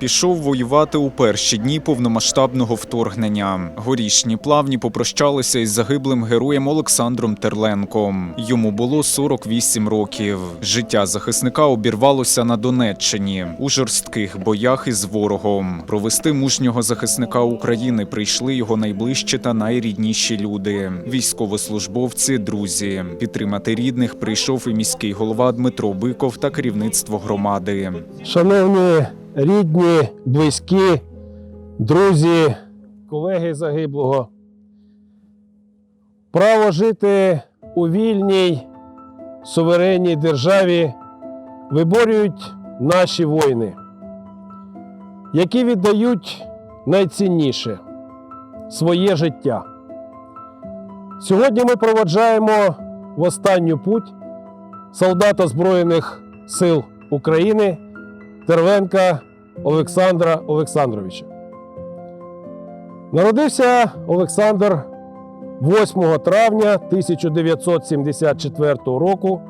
Пішов воювати у перші дні повномасштабного вторгнення. Горішні плавні попрощалися із загиблим героєм Олександром Терленком. Йому було 48 років. Життя захисника обірвалося на Донеччині у жорстких боях із ворогом. Провести мужнього захисника України прийшли його найближчі та найрідніші люди військовослужбовці, друзі. Підтримати рідних прийшов і міський голова Дмитро Биков та керівництво громади. Шановні рідні, близькі, друзі, колеги загиблого, право жити у вільній, суверенній державі виборюють наші воїни, які віддають найцінніше своє життя. Сьогодні ми проводжаємо в останню путь солдата Збройних сил України. Тервенка Олександра Олександровича. Народився Олександр 8 травня 1974 року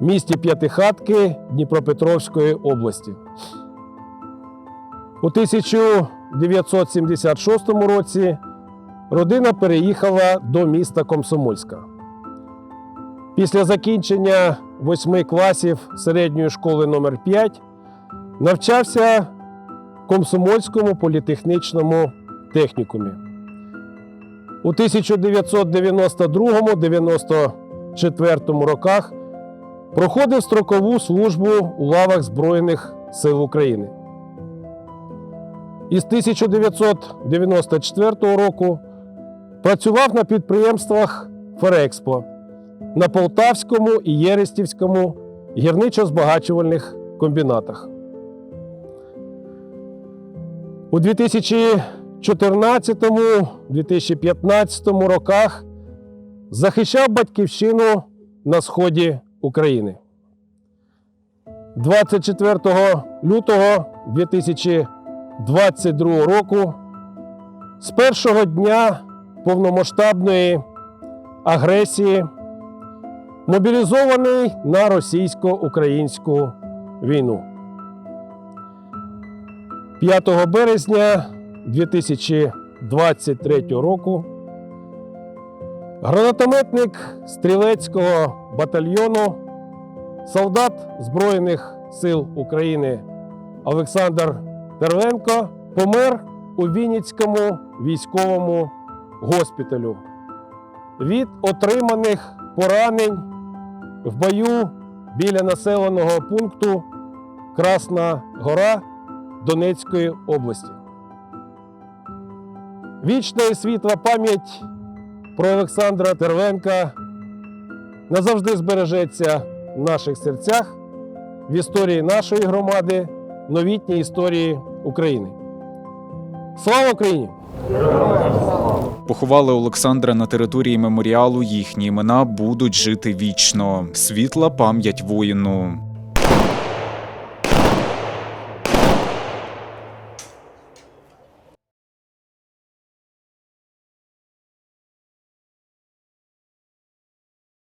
в місті П'ятихатки Дніпропетровської області. У 1976 році родина переїхала до міста Комсомольська. Після закінчення восьми класів середньої школи номер 5 Навчався в Комсомольському політехнічному технікумі. У 1992-94 роках проходив строкову службу у лавах Збройних сил України. Із 1994 року працював на підприємствах Ферекспо на Полтавському і Єрестівському гірничо-збагачувальних комбінатах. У 2014-2015 роках захищав батьківщину на сході України. 24 лютого 2022 року з першого дня повномасштабної агресії мобілізований на російсько-українську війну. 5 березня 2023 року гранатометник стрілецького батальйону, солдат Збройних сил України Олександр Терленко помер у Вінницькому військовому госпіталю. Від отриманих поранень в бою біля населеного пункту Красна Гора Донецької області. Вічна і світла пам'ять про Олександра Тервенка назавжди збережеться в наших серцях, в історії нашої громади, новітній історії України. Слава Україні! Поховали Олександра на території меморіалу. Їхні імена будуть жити вічно. Світла пам'ять воїну.